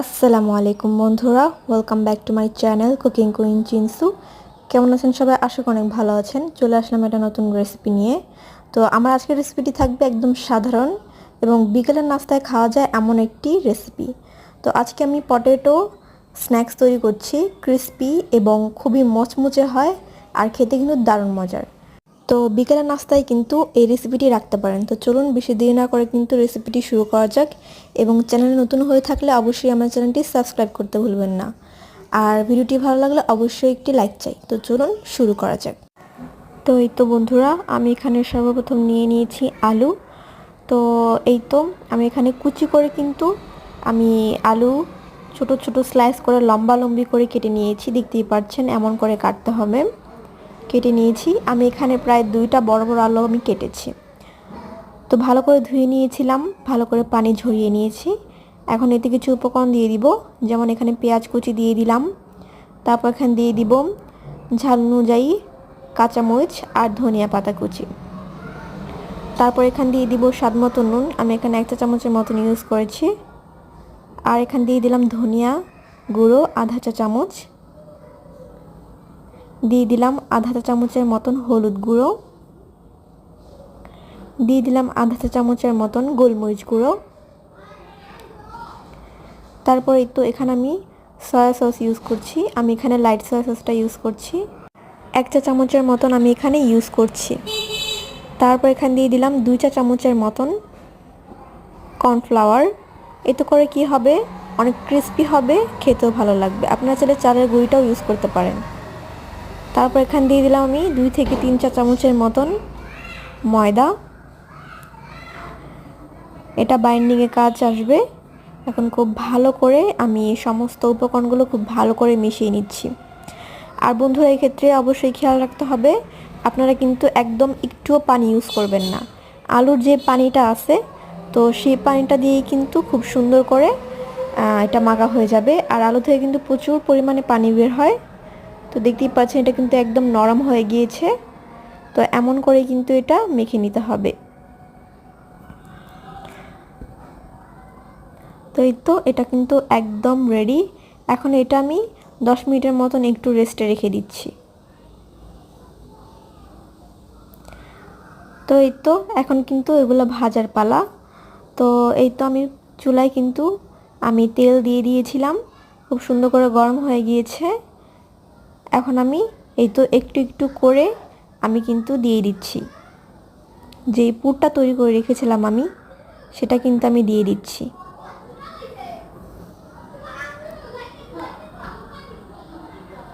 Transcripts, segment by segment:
আসসালামু আলাইকুম বন্ধুরা welcome back to my channel cooking queen Chinsu কেমন আছেন সবাই? আশা করি অনেক ভালো আছেন। চলে আসলাম একটা নতুন রেসিপি নিয়ে। তো আমার আজকের রেসিপিটি থাকবে একদম সাধারণ এবং বিকেলের নাস্তায় খাওয়া যায় এমন একটি রেসিপি তো আজকে আমি পটেটো স্ন্যাক্স তৈরি করছি ক্রিস্পি এবং খুবই মচমুচে হয়, আর খেতে কিন্তু দারুণ মজার। তো বিকেলের নাস্তায় কিন্তু এই রেসিপিটি রাখতে পারেন। তো চলুন বেশি দেরি না করে কিন্তু রেসিপিটি শুরু করা যাক এবং চ্যানেলে নতুন হয়ে থাকলে অবশ্যই আমার চ্যানেলটি সাবস্ক্রাইব করতে ভুলবেন না। আর ভিডিওটি ভালো লাগলে অবশ্যই একটি লাইক চাই। তো চলুন শুরু করা যাক। তো এই তো বন্ধুরা, আমি এখানে সর্বপ্রথম নিয়ে নিয়েছি আলু। তো এই তো আমি এখানে কুচি করে কিন্তু আমি আলু ছোট ছোট স্লাইস করে লম্বা লম্বি করে কেটে নিয়েছি। দেখতেই পাচ্ছেন, এমন করে কাটতে হবে। কেটে নিয়েছি। আমি এখানে প্রায় দুইটা বড় বড় আলু আমি কেটেছি। তো ভালো করে ধুয়ে নিয়েছিলাম, ভালো করে পানি ঝরিয়ে নিয়েছি। এখন এতে কিছু উপকরণ দিয়ে দিব, যেমন এখানে পেঁয়াজ কুচি দিয়ে দিলাম। তারপর এখানে দিয়ে দিব ঝাল অনুযায়ী কাঁচামরিচ আর ধনিয়া পাতা কুচি। তারপর এখান দিয়ে দিব স্বাদ মতো নুন, আমি এখানে এক চা চামচের মতন ইউজ করেছি। আর এখান দিয়ে দিলাম ধনিয়া গুঁড়ো, আধা চা চামচ। দিয়ে দিলাম আধা চা চামচের মতন হলুদ গুঁড়ো। দিয়ে দিলাম আধা চা চামচের মতন গোলমরিচ গুঁড়ো। তারপর তো এখানে আমি সয়া সস ইউজ করছি। আমি এখানে লাইট সয়া সসটা ইউজ করছি। এক চা চামচের মতন আমি এখানে ইউজ করছি। তারপর এখানে দিয়ে দিলাম দুই চা চামচের মতন কর্নফ্লাওয়ার এতে করে কি হবে? অনেক ক্রিস্পি হবে, খেতেও ভালো লাগবে। আপনারা চাইলে চালের গুঁড়িটাও ইউজ করতে পারেন। তারপর এখানে দিয়ে দিলাম আমি দুই থেকে তিন চা চামচের মতন ময়দা। এটা বাইন্ডিংয়ে কাজ আসবে। এখন খুব ভালো করে আমি সমস্ত উপকরণগুলো খুব ভালো করে মিশিয়ে নিচ্ছি। আর বন্ধুরা, এই ক্ষেত্রে অবশ্যই খেয়াল রাখতে হবে, আপনারা কিন্তু একদম একটুও পানি ইউজ করবেন না। আলুর যে পানিটা আছে, তো সেই পানিটা দিয়েই কিন্তু খুব সুন্দর করে এটা মাগা হয়ে যাবে। আর আলু থেকে কিন্তু প্রচুর পরিমাণে পানি বের হয়। তো দেখতেই পাচ্ছেন, এটা কিন্তু একদম নরম হয়ে গিয়েছে। তো এমন করে কিন্তু এটা মেখে নিতে হবে। তো এই তো এটা কিন্তু একদম রেডি এখন এটা আমি দশ মিনিটের মতন একটু রেস্টে রেখে দিচ্ছি। তো এই তো এখন কিন্তু এগুলো ভাজার পালা। তো এই তো আমি চুলায় কিন্তু আমি তেল দিয়ে দিয়েছিলাম। খুব সুন্দর করে গরম হয়ে গিয়েছে। এখন আমি এই তো একটু একটু করে আমি কিন্তু দিয়ে দিচ্ছি। যেই পুরটা তৈরি করে রেখেছিলাম আমি, সেটা কিন্তু আমি দিয়ে দিচ্ছি।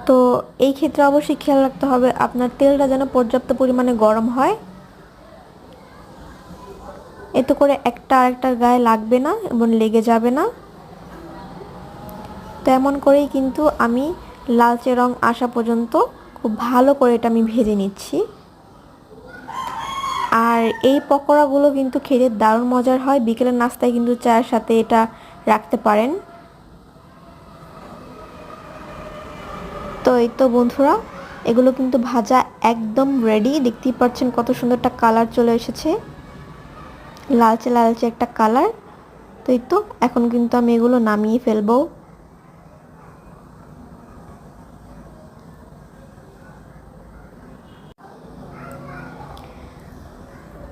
তো এই ক্ষেত্রে অবশ্যই খেয়াল রাখতে হবে, আপনার তেলটা যেন পর্যাপ্ত পরিমাণে গরম হয়। এতে করে একটা আরেকটার গায়ে লাগবে না এবং লেগে যাবে না। তো এমন করেই কিন্তু আমি লালচে রং আসা পর্যন্ত খুব ভালো করে এটা আমি ভেজে নিচ্ছি। আর এই পকোড়াগুলো কিন্তু খেতে দারুণ মজার হয়। বিকেলের নাস্তায় কিন্তু চায়ের সাথে এটা রাখতে পারেন। তো এই তো বন্ধুরা, এগুলো কিন্তু ভাজা একদম রেডি দেখতেই পাচ্ছেন কত সুন্দর একটা কালার চলে এসেছে। লালচে লালচে একটা কালার তো এই তো, এখন কিন্তু আমি এগুলো নামিয়ে ফেলব।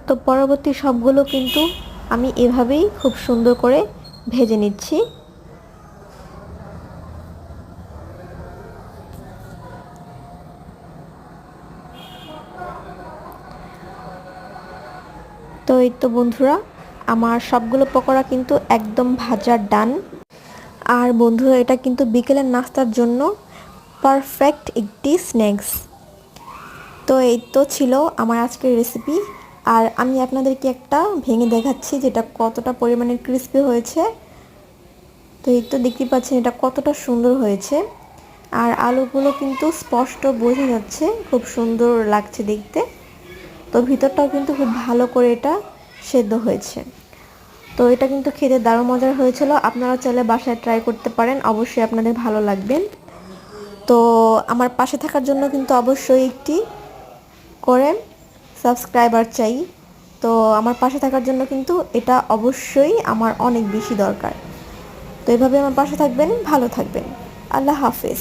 তো পরবর্তী সবগুলো কিন্তু আমি এভাবেই খুব সুন্দর করে ভেজে নিচ্ছি। তো এই তো বন্ধুরা, আমার সবগুলো পকোড়া কিন্তু একদম ভাজার ডান। আর বন্ধুরা, এটা কিন্তু বিকেলের নাস্তার জন্য পারফেক্ট একটি স্ন্যাক্স তো এই তো ছিল আমার আজকের রেসিপি আর আমি আপনাদেরকে একটা ভেঙে দেখাচ্ছি যেটা কতটা পরিমাণে ক্রিস্পি হয়েছে। তো এই তো দেখতে পাচ্ছেন এটা কতটা সুন্দর হয়েছে। আর আলুগুলো কিন্তু স্পষ্ট বোঝা যাচ্ছে, খুব সুন্দর লাগছে দেখতে। তো ভিতরটাও কিন্তু খুব ভালো করে এটা সেদ্ধ হয়েছে। তো এটা কিন্তু খেতে দারুণ মজার হয়েছিল। আপনারা চাইলে বাসায় ট্রাই করতে পারেন, অবশ্যই আপনাদের ভালো লাগবে। তো আমার পাশে থাকার জন্য কিন্তু অবশ্যই একটি করে সাবস্ক্রাইবার চাই। তো আমার পাশে থাকার জন্য কিন্তু এটা অবশ্যই আমার অনেক বেশি দরকার। তো এভাবে আমার পাশে থাকবেন, ভালো থাকবেন। আল্লাহ হাফেজ।